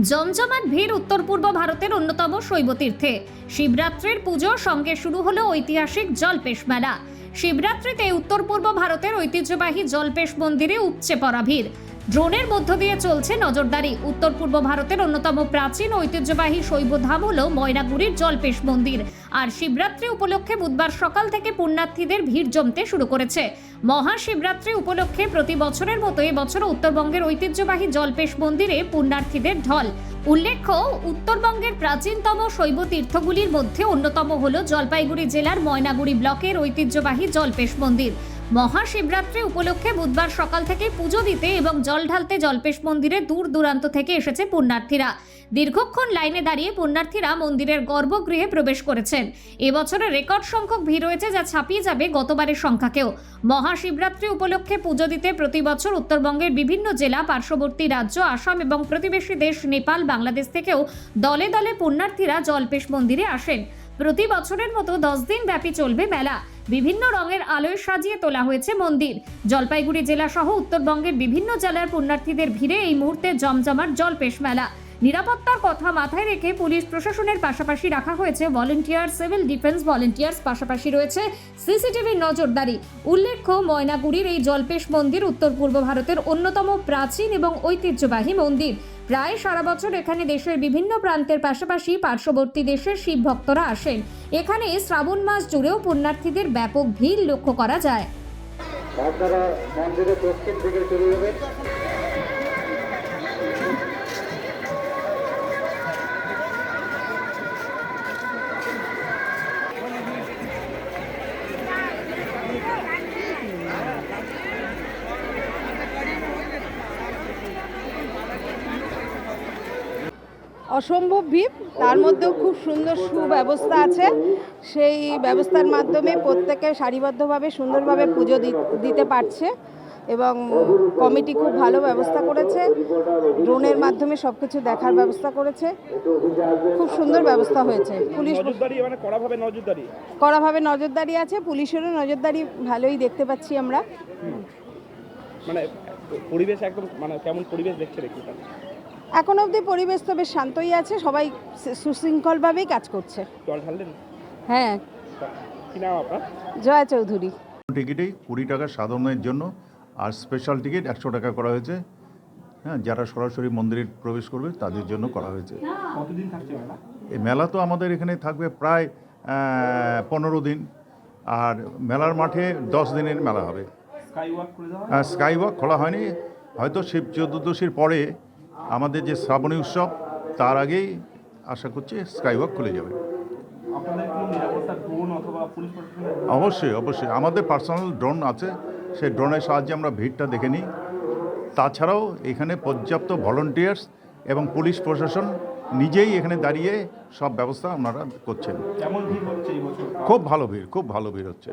জমজমাট ভিড় উত্তর পূর্ব ভারতের অন্যতম শৈবতীর্থে। শিবরাত্রির পুজো সঙ্গে শুরু হলো ঐতিহাসিক জলপেশ মেলা। শিবরাত্রিতে উত্তর পূর্ব ভারতের ঐতিহ্যবাহী জলপেশ মন্দিরে উপচে পড়া ভিড়। ড্রোনের মধ্য দিয়ে চলছে নজরদারি। উত্তর পূর্ব ভারতের অন্যতম প্রাচীন ঐতিহ্যবাহী শৈবধাম হল ময়নাগুড়ির জলপেশ মন্দির। আর শিবরাত্রি উপলক্ষে বুধবার সকাল থেকে পুণ্যার্থীদের ভিড় জমতে শুরু করেছে। মহাশিবরাত্রি উপলক্ষে প্রতি বছরের মতো এবছর উত্তরবঙ্গের ঐতিহ্যবাহী জলপেশ মন্দিরে পুণ্যার্থীদের ঢল। উল্লেখ্য, উত্তরবঙ্গের প্রাচীনতম শৈব তীর্থগুলির মধ্যে অন্যতম হল জলপাইগুড়ি জেলার ময়নাগুড়ি ব্লকের ঐতিহ্যবাহী জলপেশ মন্দির। মহাশিবরাত্রি উপলক্ষে বুধবার সকাল থেকে পুজো দিতে এবং জল ঢালতে জলপেশ মন্দিরে দূর দূরান্ত থেকে এসেছে পুণ্যার্থীরা। দীর্ঘক্ষণ লাইনে দাঁড়িয়ে পুণ্যার্থীরা মন্দিরের গর্ভগৃহে প্রবেশ করেছেন। এবছরের রেকর্ড সংখ্যক ভিড় রয়েছে যা ছাপিয়ে যাবে গতবারের সংখ্যাকেও। মহাশিবরাত্রি উপলক্ষে পুজো দিতে প্রতি বছর উত্তরবঙ্গের বিভিন্ন জেলা, পার্শ্ববর্তী রাজ্য, আসাম এবং প্রতিবেশী দেশ, নেপাল, বাংলাদেশ থেকেও দলে দলে পুণ্যার্থীরা জলপেশ মন্দিরে আসেন। প্রতি বছরের মতো দশ দিন ব্যাপী চলবে মেলা। বিভিন্ন রঙের আলোয় সাজিয়ে তোলা হয়েছে মন্দির। জলপাইগুড়ি জেলা সহ উত্তরবঙ্গের বিভিন্ন জেলার পুণ্যার্থীদের ভিড়ে এই মুহূর্তে জমজমাট জলপেশ মেলা। নিরাপত্তার কথা মাথায় রেখে পুলিশ প্রশাসনের পাশাপাশি রাখা হয়েছে ভলেন্টিয়ার সিভিল ডিফেন্স ভলেন্টিয়ার্স পাশাপাশি রয়েছে সিসিটিভির নজরদারি। উল্লেখ্য, ময়নাগুড়ির এই জলপেশ মন্দির উত্তর পূর্ব ভারতের অন্যতম প্রাচীন এবং ঐতিহ্যবাহী মন্দির। প্রায় সারা বছর এখানে দেশের বিভিন্ন প্রান্তের পাশাপাশি পার্শ্ববর্তী দেশের শিব ভক্তরা আসেন। এখানে শ্রাবণ মাস জুড়েও পুণ্যার্থীদের ব্যাপক ভিড় লক্ষ্য করা যায়। আপনারা মন্দিরের দক্ষিণ দিকে চলে যাবেন। অসম্ভব ভিড় তার মধ্যেও খুব সুন্দর সুব্যবস্থা আছে। সেই ব্যবস্থার মাধ্যমে প্রত্যেকে সারিবদ্ধভাবে সুন্দরভাবে পুজো দিতে পারছে এবং কমিটি খুব ভালো ব্যবস্থা করেছে। ড্রোনের মাধ্যমে সব কিছু দেখার ব্যবস্থা করেছে। খুব সুন্দর ব্যবস্থা হয়েছে। পুলিশ মানে কড়াভাবে নজরদারি? কড়াভাবে নজরদারি আছে পুলিশেরও নজরদারি ভালোই দেখতে পাচ্ছি আমরা। মানে পরিবেশ একদম মানে কেমন পরিবেশ দেখছে দেখি এখন অবধি পরিবেশ তো বেশ শান্তই আছে সবাই সুশৃঙ্খলভাবেই কাজ করছে। জল ঢাললেন? হ্যাঁ। কি নাম আপনার? জয়া চৌধুরী। টিকিটেই কুড়ি টাকা সাধারণের জন্য আর স্পেশাল টিকিট একশো টাকা করা হয়েছে। হ্যাঁ যারা সরাসরি মন্দিরে প্রবেশ করবে তাদের জন্য করা হয়েছে। কতদিন থাকছে মেলা? এই মেলা তো আমাদের এখানে থাকবে প্রায় পনেরো দিন। আর মেলার মাঠে দশ দিনের মেলা হবে। স্কাই ওয়াক স্কাই ওয়াক খোলা হয়নি। হয়তো শিব চতুর্দশীর পরে আমাদের যে শ্রাবণী উৎসব তার আগেই আশা করছি স্কাই ওয়াক খুলে যাবে। অবশ্যই অবশ্যই। আমাদের পার্সোনাল ড্রোন আছে। সেই ড্রোনের সাহায্যে আমরা ভিড়টা দেখে নিই। তাছাড়াও এখানে পর্যাপ্ত ভলেন্টিয়ার্স এবং পুলিশ প্রশাসন নিজেই এখানে দাঁড়িয়ে সব ব্যবস্থা আপনারা করছেন। কেমন ভিড় হচ্ছে এই বছর? খুব ভালো ভিড় খুব ভালো ভিড় হচ্ছে।